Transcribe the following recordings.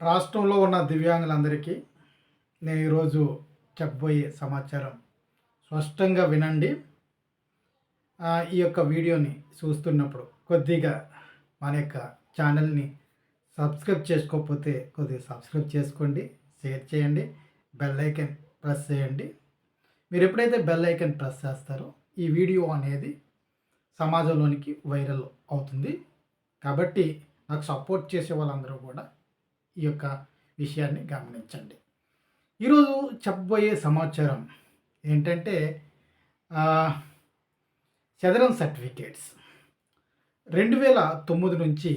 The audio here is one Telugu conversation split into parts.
రాష్ట్రంలో ఉన్న దివ్యాంగులందరికీ నేను ఈరోజు చెప్పబోయే సమాచారం స్పష్టంగా వినండి. ఈ యొక్క వీడియోని చూస్తున్నప్పుడు కొద్దిగా మన యొక్క ఛానల్ని సబ్స్క్రైబ్ చేసుకోకపోతే కొద్దిగా సబ్స్క్రైబ్ చేసుకోండి షేర్ చేయండి బెల్ ఐకన్ ప్రెస్ చేయండి. మీరు ఎప్పుడైతే బెల్ ఐకన్ ప్రెస్ చేస్తారో ఈ వీడియో అనేది సమాజంలోనికి వైరల్ అవుతుంది. కాబట్టి నాకు సపోర్ట్ చేసే వాళ్ళందరూ కూడా ఈ యొక్క విషయాన్ని గమనించండి. ఈరోజు చెప్పబోయే సమాచారం ఏంటంటే చదరం సర్టిఫికేట్స్. రెండు వేల తొమ్మిది నుంచి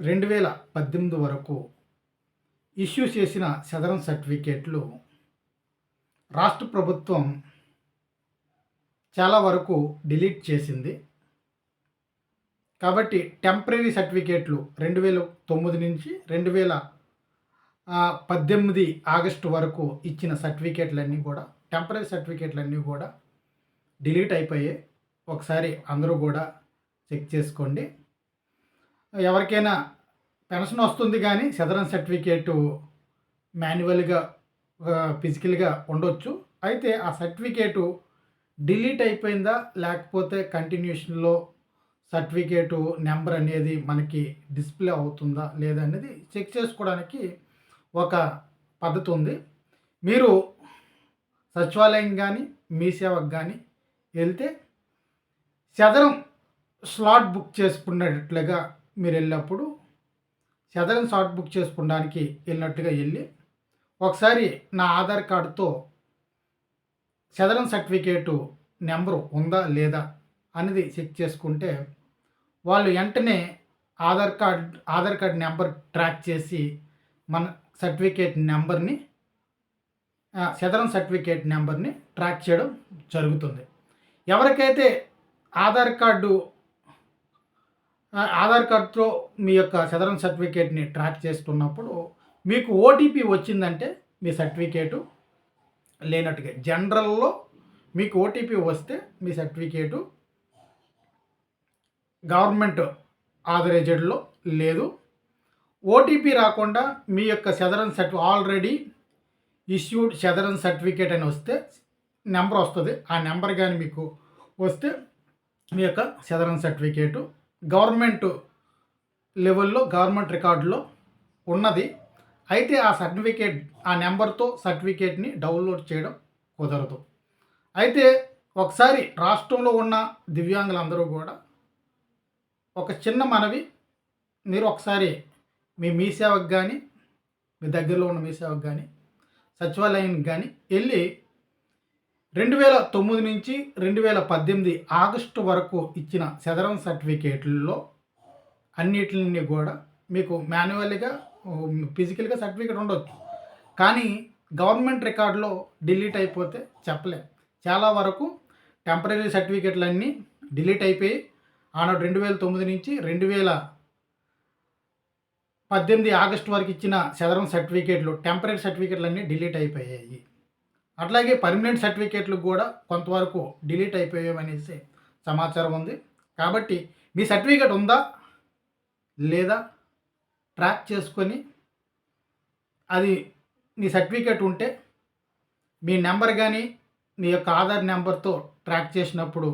రెండు వేల పద్దెనిమిది వరకు ఇష్యూ చేసిన చదరం సర్టిఫికేట్లు రాష్ట్ర ప్రభుత్వం చాలా వరకు డిలీట్ చేసింది. కాబట్టి టెంపరీ సర్టిఫికేట్లు రెండు వేల తొమ్మిది నుంచి రెండు వేల పద్దెనిమిది ఆగస్టు వరకు ఇచ్చిన సర్టిఫికేట్లన్నీ కూడా టెంపరీ సర్టిఫికేట్లన్నీ కూడా డిలీట్ అయిపోయాయి ఒకసారి అందరూ కూడా చెక్ చేసుకోండి. ఎవరికైనా పెన్షన్ వస్తుంది కానీ సదరన్ సర్టిఫికేటు మాన్యువల్గా ఫిజికల్గా ఉండొచ్చు. అయితే ఆ సర్టిఫికేటు డిలీట్ అయిపోయిందా? లేకపోతే కంటిన్యూషన్లో సర్టిఫికేటు నెంబర్ అనేది మనకి డిస్ప్లే అవుతుందా? లేదా అనేది చెక్ చేసుకోవడానికి ఒక పద్ధతి ఉంది. మీరు సచివాలయం కానీ మీ సేవకు కానీ వెళ్తే చదరం స్లాట్ బుక్ చేసుకున్నట్లుగా మీరు వెళ్ళినప్పుడు చదరం స్లాట్ బుక్ చేసుకోవడానికి వెళ్ళినట్టుగా వెళ్ళి ఒకసారి నా ఆధార్ కార్డుతో చదరం సర్టిఫికేటు నెంబరు ఉందా లేదా అనేది చెక్ చేసుకుంటే వాళ్ళు వెంటనే Aadhaar card Aadhaar card number track చేసి మన సర్టిఫికేట్ నెంబర్ని సదరన్ చదరం సర్టిఫికేట్ నెంబర్ని ట్రాక్ చేయడం జరుగుతుంది. ఎవరికైతే ఆధార్ కార్డు ఆధార్ కార్డుతో మీ యొక్క చదరం సర్టిఫికేట్ని ట్రాక్ చేసుకున్నప్పుడు మీకు ఓటీపీ వచ్చిందంటే మీ సర్టిఫికేటు లేనట్టుగా జనరల్లో మీకు ఓటీపీ వస్తే మీ సర్టిఫికేటు గవర్నమెంట్ ఆథరైజ్డ్లో లేదు. ఓటీపీ రాకుండా మీ యొక్క సెదరన్ సర్టి ఆల్రెడీ ఇష్యూడ్ సెదరన్ సర్టిఫికేట్ అని వస్తే నెంబర్ వస్తుంది. ఆ నెంబర్ కానీ మీకు వస్తే మీ యొక్క సెదరన్ సర్టిఫికేటు గవర్నమెంట్ లెవెల్లో గవర్నమెంట్ రికార్డులో ఉన్నది. అయితే ఆ సర్టిఫికేట్ ఆ నెంబర్తో సర్టిఫికేట్ని డౌన్లోడ్ చేయడం కుదరదు. అయితే ఒకసారి రాష్ట్రంలో ఉన్న దివ్యాంగులందరూ కూడా ఒక చిన్న మనవి మీరు ఒకసారి మీ మీ సేవకు కానీ మీ దగ్గరలో ఉన్న మీ సేవకు కానీ సచివాలయానికి కానీ వెళ్ళి రెండు వేల తొమ్మిది నుంచి రెండు వేల పద్దెనిమిది ఆగస్టు వరకు ఇచ్చిన సెదరం సర్టిఫికేట్లలో అన్నిటిని కూడా మీకు మాన్యువల్గా ఫిజికల్గా సర్టిఫికేట్ ఉండొచ్చు. కానీ గవర్నమెంట్ రికార్డులో డిలీట్ అయిపోతే చెప్పలేం. చాలా వరకు టెంపరీ సర్టిఫికేట్లన్నీ డిలీట్ అయిపోయి ఆనాడు రెండు వేల తొమ్మిది నుంచి రెండు వేల పద్దెనిమిది ఆగస్టు వరకు ఇచ్చిన సదరం సర్టిఫికేట్లు టెంపరీ సర్టిఫికేట్లు అన్నీ డిలీట్ అయిపోయాయి. అట్లాగే పర్మనెంట్ సర్టిఫికేట్లు కూడా కొంతవరకు డిలీట్ అయిపోయామనేసి సమాచారం ఉంది. కాబట్టి మీ సర్టిఫికేట్ ఉందా? లేదా? ట్రాక్ చేసుకొని అది మీ సర్టిఫికేట్ ఉంటే మీ నెంబర్ కానీ మీ యొక్క ఆధార్ నెంబర్తో ట్రాక్ చేసినప్పుడు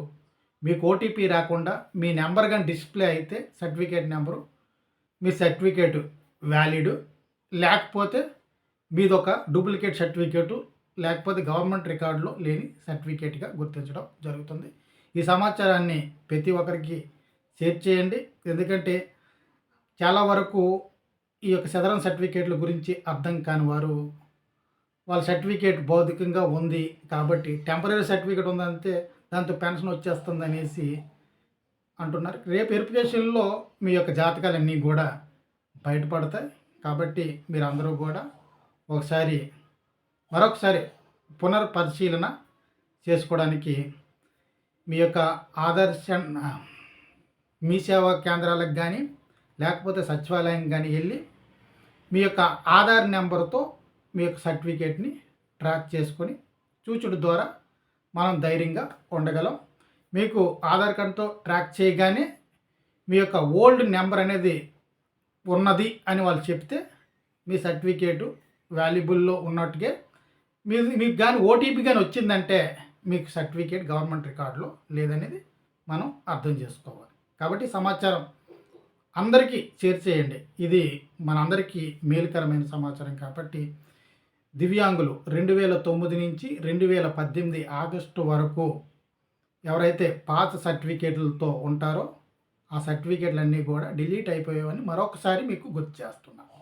మీకు ఓటీపీ రాకుండా మీ నెంబర్ కానీ డిస్ప్లే అయితే సర్టిఫికేట్ నెంబరు మీ సర్టిఫికేట్ వ్యాలిడ్ లేకపోతే మీదొక డూప్లికేట్ సర్టిఫికేటు లేకపోతే గవర్నమెంట్ రికార్డులో లేని సర్టిఫికేట్గా గుర్తించడం జరుగుతుంది. ఈ సమాచారాన్ని ప్రతి ఒక్కరికి షేర్ చేయండి. ఎందుకంటే చాలా వరకు ఈ యొక్క సదరన్ సర్టిఫికేట్ల గురించి అర్థం కాని వారు వాళ్ళ సర్టిఫికేట్ భౌతికంగా ఉంది కాబట్టి టెంపరీ సర్టిఫికేట్ ఉందంటే దాంతో పెన్షన్ వచ్చేస్తుంది అనేసి అంటున్నారు. రేపు వెరిఫికేషన్లో మీ యొక్క జాతకాలన్నీ కూడా బయటపడతాయి. కాబట్టి మీరు అందరూ కూడా ఒకసారి మరొకసారి పునర్పరిశీలన చేసుకోవడానికి మీ యొక్క ఆదర్శ మీ సేవా కేంద్రాలకు కానీ లేకపోతే సచివాలయం కానీ వెళ్ళి మీ యొక్క ఆధార్ నెంబర్తో మీ యొక్క సర్టిఫికేట్ని ట్రాక్ చేసుకొని చూచుడు ద్వారా మనం ధైర్యంగా ఉండగలం. మీకు ఆధార్ కార్డ్తో ట్రాక్ చేయగానే మీ యొక్క ఓల్డ్ నెంబర్ అనేది ఉన్నది అని వాళ్ళు చెప్తే మీ సర్టిఫికేటు వాల్యుబుల్లో ఉన్నట్టుగా మీ మీకు కానీ ఓటీపీ కానీ వచ్చిందంటే మీకు సర్టిఫికేట్ గవర్నమెంట్ రికార్డులో లేదనేది మనం అర్థం చేసుకోవాలి. కాబట్టి సమాచారం అందరికీ షేర్ చేయండి. ఇది మనందరికీ మేలుకరమైన సమాచారం కాబట్టి దివ్యాంగులు రెండు వేల తొమ్మిది నుంచి రెండు వేల పద్దెనిమిది ఆగస్టు వరకు ఎవరైతే పాత సర్టిఫికేట్లతో ఉంటారో ఆ సర్టిఫికేట్లన్నీ కూడా డిలీట్ అయిపోయావని మరొకసారి మీకు గుర్తు చేస్తున్నాను